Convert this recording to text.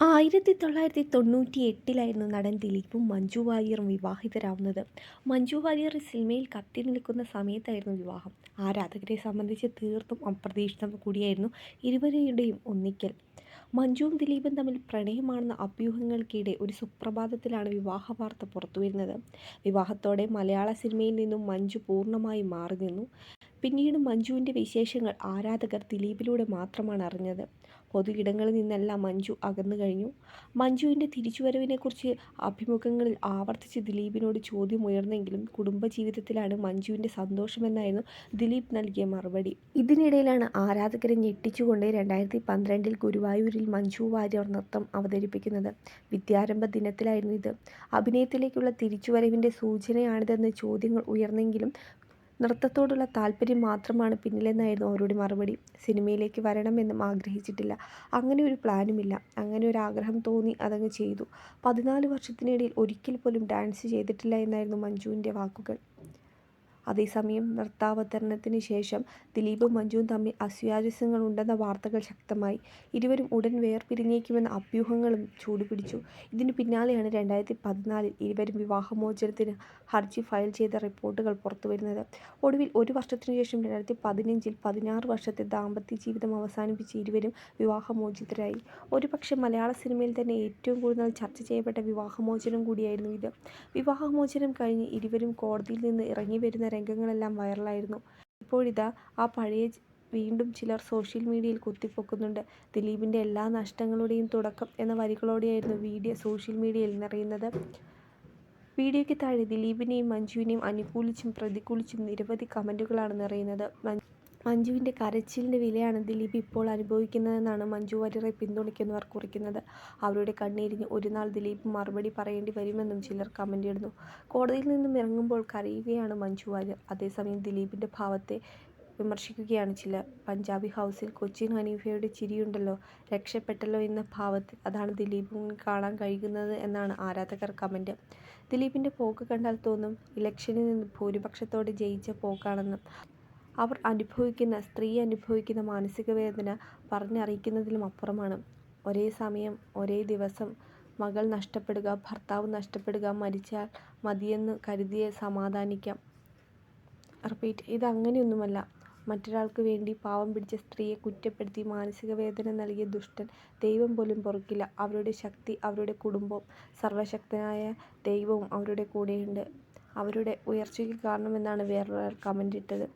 ആയിരത്തി തൊള്ളായിരത്തി തൊണ്ണൂറ്റി എട്ടിലായിരുന്നു നടൻ ദിലീപും മഞ്ജു വാര്യറും വിവാഹിതരാവുന്നത്. മഞ്ജു വാര്യർ സിനിമയിൽ കത്തി നിൽക്കുന്ന സമയത്തായിരുന്നു വിവാഹം. ആരാധകരെ സംബന്ധിച്ച് തീർത്തും അപ്രതീക്ഷിതം കൂടിയായിരുന്നു ഇരുവരുടെയും ഒന്നിക്കൽ. മഞ്ജുവും ദിലീപും തമ്മിൽ പ്രണയമാണെന്ന അഭ്യൂഹങ്ങൾക്കിടെ ഒരു സുപ്രഭാതത്തിലാണ് വിവാഹ വാർത്ത പുറത്തുവരുന്നത്. വിവാഹത്തോടെ മലയാള സിനിമയിൽ നിന്നും മഞ്ജു പൂർണമായി മാറി നിന്നു പിന്നീട് മഞ്ജുവിന്റെ വിശേഷങ്ങൾ ആരാധകർ ദിലീപിലൂടെ മാത്രമാണ് അറിഞ്ഞത്. പൊതു ഇടങ്ങളിൽ നിന്നെല്ലാം മഞ്ജു അകന്നു കഴിഞ്ഞു. മഞ്ജുവിന്റെ തിരിച്ചുവരവിനെക്കുറിച്ച് അഭിമുഖങ്ങളിൽ ആവർത്തിച്ച് ദിലീപിനോട് ചോദ്യം ഉയർന്നെങ്കിലും കുടുംബജീവിതത്തിലാണ് മഞ്ജുവിന്റെ സന്തോഷമെന്നായിരുന്നു ദിലീപ് നൽകിയ മറുപടി. ഇതിനിടയിലാണ് ആരാധകരെ ഞെട്ടിച്ചുകൊണ്ട് രണ്ടായിരത്തി പന്ത്രണ്ടിൽ ഗുരുവായൂരിൽ മഞ്ജു വാര്യർ നൃത്തം അവതരിപ്പിക്കുന്നത്. വിദ്യാരംഭ ദിനത്തിലായിരുന്നു ഇത്. അഭിനയത്തിലേക്കുള്ള തിരിച്ചുവരവിന്റെ സൂചനയാണിതെന്ന് ചോദ്യങ്ങൾ ഉയർന്നെങ്കിലും നൃത്തത്തോടുള്ള താല്പര്യം മാത്രമാണ് പിന്നിലെന്നായിരുന്നു അവരുടെ മറുപടി. സിനിമയിലേക്ക് വരണമെന്നും ആഗ്രഹിച്ചിട്ടില്ല. അങ്ങനെ ഒരു പ്ലാനുമില്ല. അങ്ങനെ ഒരു ആഗ്രഹം തോന്നി അതങ്ങ് ചെയ്തു. പതിനാല് വർഷത്തിനിടയിൽ ഒരിക്കൽ പോലും ഡാൻസ് ചെയ്തിട്ടില്ല എന്നായിരുന്നു മഞ്ജുവിന്റെ വാക്കുകൾ. അതേസമയം നൃത്താവതരണത്തിന് ശേഷം ദിലീപും മഞ്ജുവും തമ്മിൽ ഉണ്ടെന്ന വാർത്തകൾ ശക്തമായി. ഇരുവരും ഉടൻ വേർപിരിഞ്ഞേക്കുമെന്ന അഭ്യൂഹങ്ങളും ചൂടുപിടിച്ചു. ഇതിനു പിന്നാലെയാണ് രണ്ടായിരത്തി പതിനാലിൽ ഇരുവരും വിവാഹമോചനത്തിന് ഹർജി ഫയൽ ചെയ്ത റിപ്പോർട്ടുകൾ പുറത്തുവരുന്നത്. ഒടുവിൽ ഒരു വർഷത്തിനു ശേഷം രണ്ടായിരത്തി പതിനഞ്ചിൽ പതിനാറ് വർഷത്തെ ദാമ്പത്യ ജീവിതം അവസാനിപ്പിച്ച് ഇരുവരും വിവാഹമോചിതരായി. ഒരുപക്ഷെ മലയാള സിനിമയിൽ തന്നെ ഏറ്റവും കൂടുതൽ ചർച്ച ചെയ്യപ്പെട്ട വിവാഹമോചനം കൂടിയായിരുന്നു ഇത്. വിവാഹമോചനം കഴിഞ്ഞ് ഇരുവരും കോടതിയിൽ നിന്ന് ഇറങ്ങി വരുന്ന രംഗങ്ങളെല്ലാം വൈറലായിരുന്നു. ഇപ്പോഴിതാ ആ പഴയ വീണ്ടും ചിലർ സോഷ്യൽ മീഡിയയിൽ കുത്തിപ്പൊക്കുന്നുണ്ട്. ദിലീപിന്റെ എല്ലാ നഷ്ടങ്ങളുടെയും തുടക്കം എന്ന വരികളോടെയായിരുന്നു വീഡിയോ സോഷ്യൽ മീഡിയയിൽ നിറയുന്നത്. വീഡിയോയ്ക്ക് താഴെ ദിലീപിനെയും മഞ്ജുവിനെയും അനുകൂലിച്ചും പ്രതികൂലിച്ചും നിരവധി കമന്റുകളാണ് നിറയുന്നത്. മഞ്ജുവിന്റെ കരച്ചിലിന്റെ വിലയാണ് ദിലീപ് ഇപ്പോൾ അനുഭവിക്കുന്നതെന്നാണ് മഞ്ജു വാര്യറെ പിന്തുണയ്ക്കുന്നവർ കുറിക്കുന്നത്. അവരുടെ കണ്ണീരിന് ഒരു നാൾ ദിലീപ് മറുപടി പറയേണ്ടി വരുമെന്നും ചിലർ കമന്റ് ഇടുന്നു. കോടതിയിൽ നിന്നും ഇറങ്ങുമ്പോൾ കരയുകയാണ് മഞ്ജു വാര്യർ. അതേസമയം ദിലീപിന്റെ ഭാവത്തെ വിമർശിക്കുകയാണ് ചിലർ. പഞ്ചാബി ഹൗസിൽ കൊച്ചിൻ ഹനീഫയുടെ ചിരിയുണ്ടല്ലോ രക്ഷപ്പെട്ടല്ലോ എന്ന ഭാവത്തിൽ അതാണ് ദിലീപിന് കാണാൻ കഴിയുന്നത് എന്നാണ് ആരാധകർ കമന്റ് ദിലീപിന്റെ പോക്ക് കണ്ടാൽ തോന്നും ഇലക്ഷനിൽ നിന്ന് ഭൂരിപക്ഷത്തോടെ ജയിച്ച പോക്കാണെന്നും. അവർ അനുഭവിക്കുന്ന സ്ത്രീ അനുഭവിക്കുന്ന മാനസിക വേദന പറഞ്ഞറിയിക്കുന്നതിലും അപ്പുറമാണ്. ഒരേ സമയം ഒരേ ദിവസം മകൾ നഷ്ടപ്പെടുക ഭർത്താവ് നഷ്ടപ്പെടുക മരിച്ചാൽ മതിയെന്ന് കരുതിയെ സമാധാനിക്കാം. റിപ്പീറ്റ്. ഇത് അങ്ങനെയൊന്നുമല്ല. മറ്റൊരാൾക്ക് വേണ്ടി പാവം പിടിച്ച സ്ത്രീയെ കുറ്റപ്പെടുത്തി മാനസിക വേദന നൽകിയ ദുഷ്ടൻ ദൈവം പോലും പൊറുക്കില്ല. അവരുടെ ശക്തി അവരുടെ കുടുംബവും സർവശക്തനായ ദൈവവും അവരുടെ കൂടെയുണ്ട്. അവരുടെ ഉയർച്ചയ്ക്ക് കാരണമെന്നാണ് വേറൊരാൾ കമന്റ് ഇട്ടത്.